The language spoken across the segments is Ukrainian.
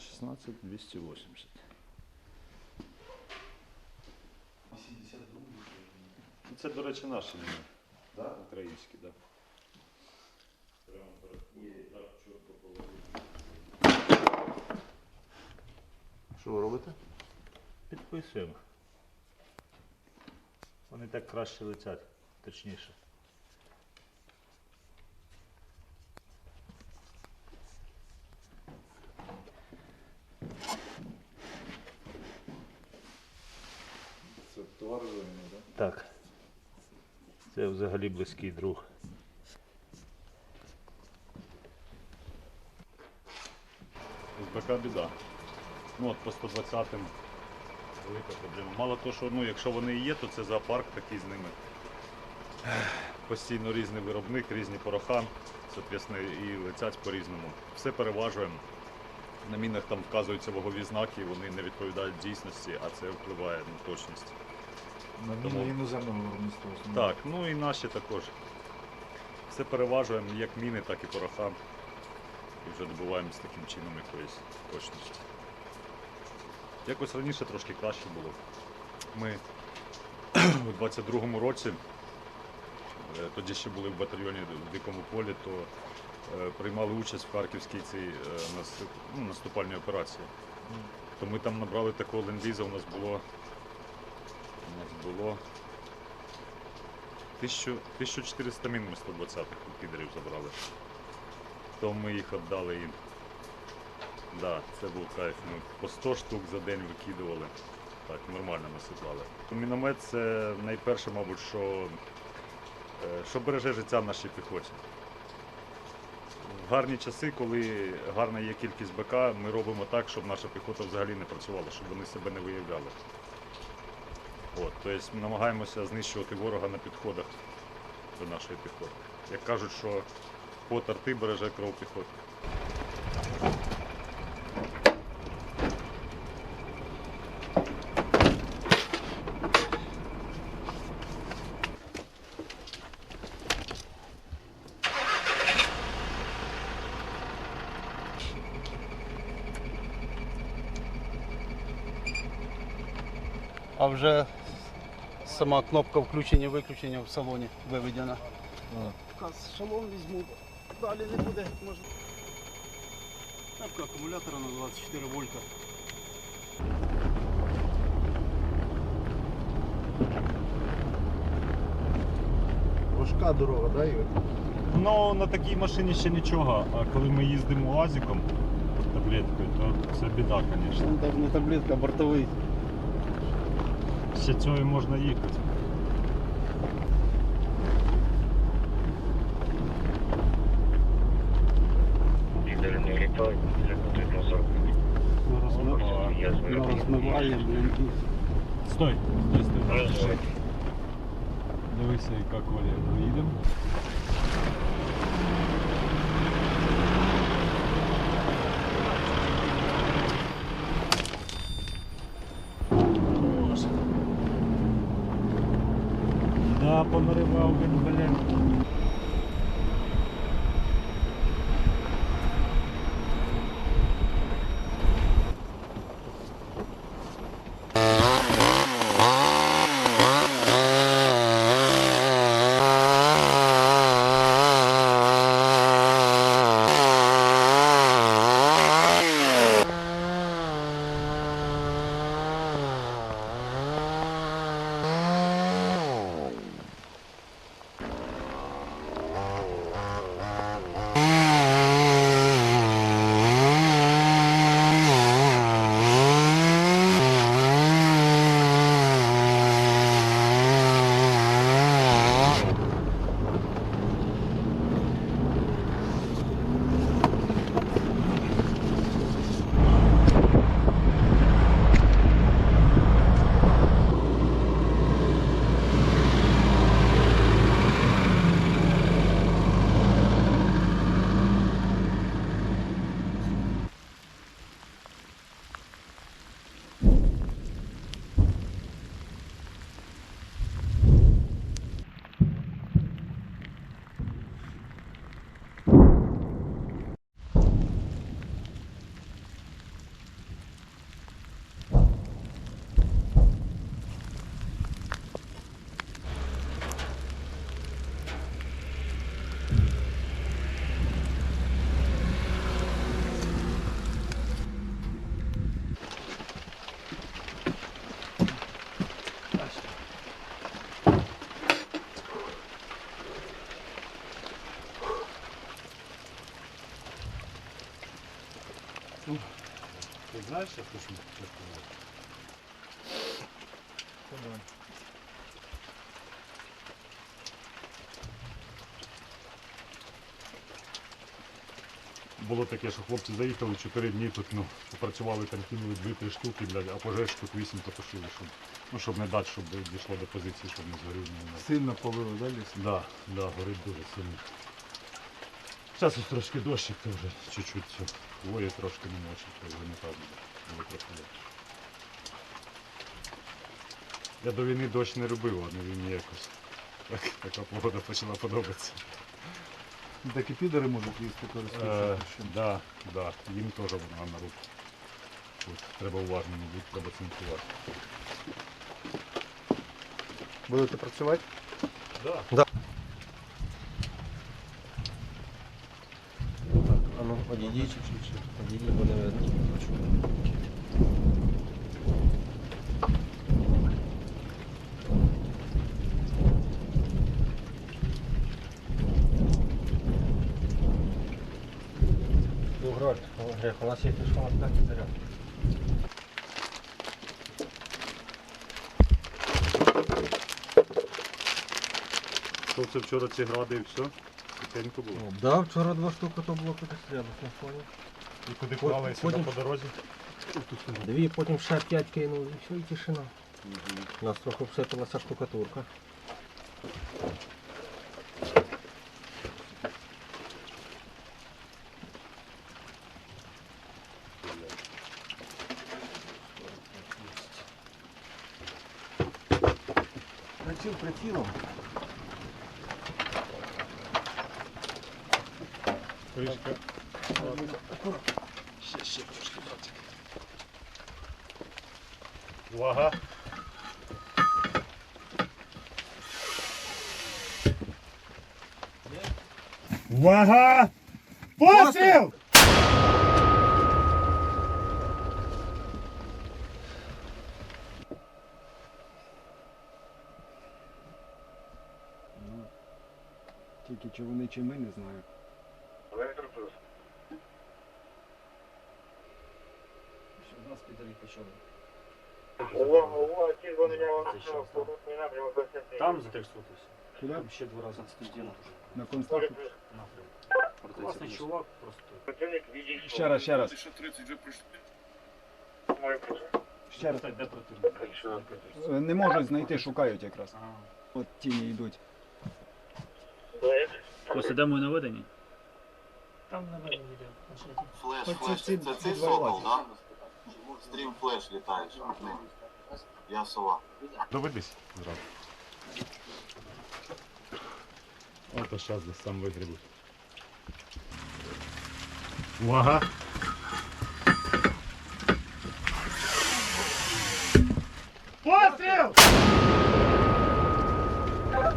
16 280. 82 Ну, Це, до речі, наші міни. Да? Українські, так. Да. Прямо перед так чітко положили. Що ви робите? Підписуємо. Вони так краще летять, точніше. Взагалі близький друг. СБК біда. Ну от по 120-м велика проблема. Мало того, що ну, якщо вони і є, то це зоопарк такий з ними. Постійно різний виробник, різні пороха, соответственно, і летять по-різному. Все переважуємо. На мінах там вказуються вагові знаки, вони не відповідають дійсності, а це впливає на точність. На Тому- іноземного виробництва. Так, ну і наші також. Все переважуємо як міни, так і пороха. І вже добуваємось таким чином якоїсь точності. Якось раніше трошки краще було. Ми у 22-му році, е, тоді ще були в батальйоні в Дикому полі, то е, приймали участь в Харківській цій е, нас- ну, наступальній операції. То ми там набрали такого ленд-ліза, у нас було. У нас було 1400 мін ми 120-х підерів забрали. То ми їх віддали їм. Да, це був кайф. Ми по 100 штук за день викидували. Так, нормально насипали. Міномет це найперше, мабуть, що, е, що береже життя нашій піхоті. В гарні часи, коли гарна є кількість БК, ми робимо так, щоб наша піхота взагалі не працювала, щоб вони себе не виявляли. От, тобто ми намагаємося знищувати ворога на підходах до нашої піхоти. Як кажуть, що пот арти береже кров піхоти. вже сама кнопка включення-виключення в салоні виведена. Каз шалом візьму, далі не буде, може. Кнопка акумулятора на 24 вольта. Важка дорога, да, Ігор? Ну, на такій машині ще нічого, а коли ми їздимо УАЗиком таблеткою, то це біда, звісно. Там не таблетка, а бортовий. розмив- Я на звернув. розмиває, блін. Стой, стой, стой. Розумію. Дивися, яка колія. Поїдемо. Да, Понаривав він, блін. Ти знаєш, що точно сказати? Було таке, що хлопці заїхали 4 дні тут, ну, попрацювали там, кинули 2-3 штуки, для, а пожеж тут 8 потушили, щоб, ну, щоб не дати, щоб дійшло до позиції, щоб не згорів. Сильно полили, да, ліс? Да, да, горить дуже сильно. Зараз ось трошки дощик, то вже чуть-чуть все. Хвої трошки не мочить, то вже не так буде. Легше. Я до війни дощ не любив, а на війні якось. Так, така погода почала подобатися. Так і підери можуть їсти Е, користуватися. щось. да, да, їм теж вона на руку. Тут треба уважним бути, треба цинкувати. Будете працювати? Да. А ну, одійдіть. Одійдіть, бо не видно. Гроль, Грех, у нас є пішла так заряд. Що це вчора ці гради і все? Тихенько було. Да, вчора два штуки то було перестрілок на фоні. І куди клали сюди потім- по дорозі? Дві, потім ще п'ять кинули, і все, і тишина. У нас трохи всипалася штукатурка. Приціл прицілом. Кришка. Увага. Увага! Постріл! Тільки чи вони, чи ми, не знаю. У нас підарі почали. Увага, увага, ті звонення вам порушний напрямок до сяти. Там затрясутися. Там ще два рази. На конструктор. Класний чувак, просто. Ще раз, ще раз. Ще раз. Де противник? Е, Не можуть знайти, шукають якраз. От тіні йдуть. Ось ідемо на виданні. Флеш, Оце флеш, ці це цей сокол, лазі. Стрім флеш літаєш. ним. Я сова. Доведись зразу. Ото зараз десь сам вигрібуть. Увага! Постріл!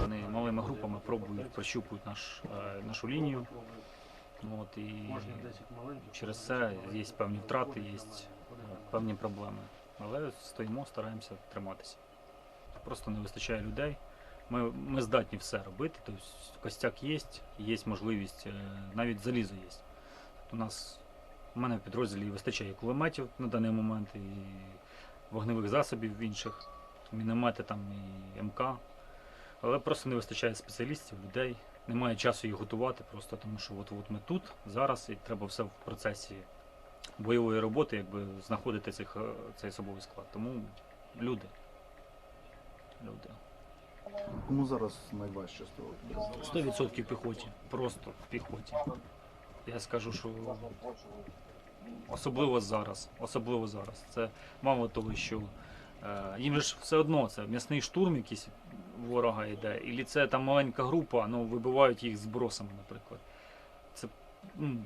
Вони малими групами пробують, прощупують наш, е, нашу лінію. От, і через це є певні втрати, є певні проблеми. Але стоїмо, стараємося триматися. Просто не вистачає людей. Ми, ми здатні все робити. Тобто костяк є, є можливість, е, навіть залізо є. У нас у мене в підрозділі вистачає кулеметів на даний момент і вогневих засобів інших, міномети там і МК. Але просто не вистачає спеціалістів, людей. Немає часу їх готувати, просто тому що от, от ми тут, зараз, і треба все в процесі бойової роботи, якби знаходити цих, е, цей особовий склад. Тому люди. Люди. Кому зараз найважче того? 100% піхоті. Просто піхоті. Я скажу, що особливо зараз. Особливо зараз. Це мало того, що е, їм ж все одно це м'ясний штурм якийсь ворога йде, і це там маленька група, ну вибивають їх збросами, наприклад. Це, ну,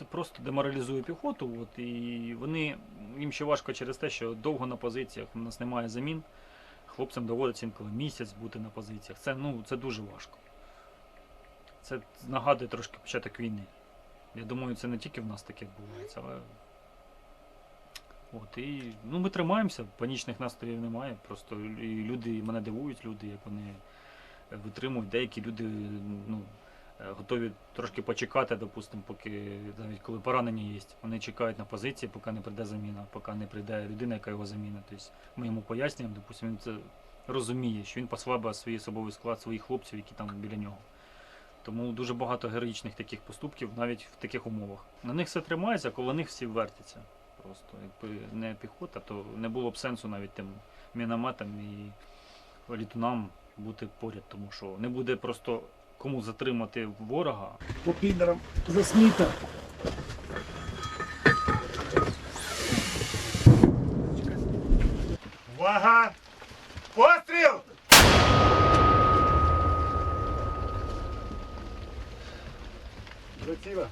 це просто деморалізує піхоту, от, і вони їм ще важко через те, що довго на позиціях, у нас немає замін. Хлопцям доводиться інколи місяць бути на позиціях. Це, ну, це дуже важко. Це нагадує трошки початок війни. Я думаю, це не тільки в нас таке відбувається, але. От, і, ну, ми тримаємося, панічних настроїв немає. Просто і люди мене дивують, люди, як вони витримують. Деякі люди ну, готові трошки почекати, допустимо, поки навіть коли поранення є. Вони чекають на позиції, поки не прийде заміна, поки не прийде людина, яка його замінить. Тобто ми йому пояснюємо, допустимо, він це розуміє, що він послабить свій особовий склад своїх хлопців, які там біля нього. Тому дуже багато героїчних таких поступків навіть в таких умовах. На них все тримається, коло них всі вертяться. Просто якби не піхота, то не було б сенсу навіть тим мінометам і літунам бути поряд, тому що не буде просто кому затримати ворога, По підерам засміта. Увага! Постріл! Приціла.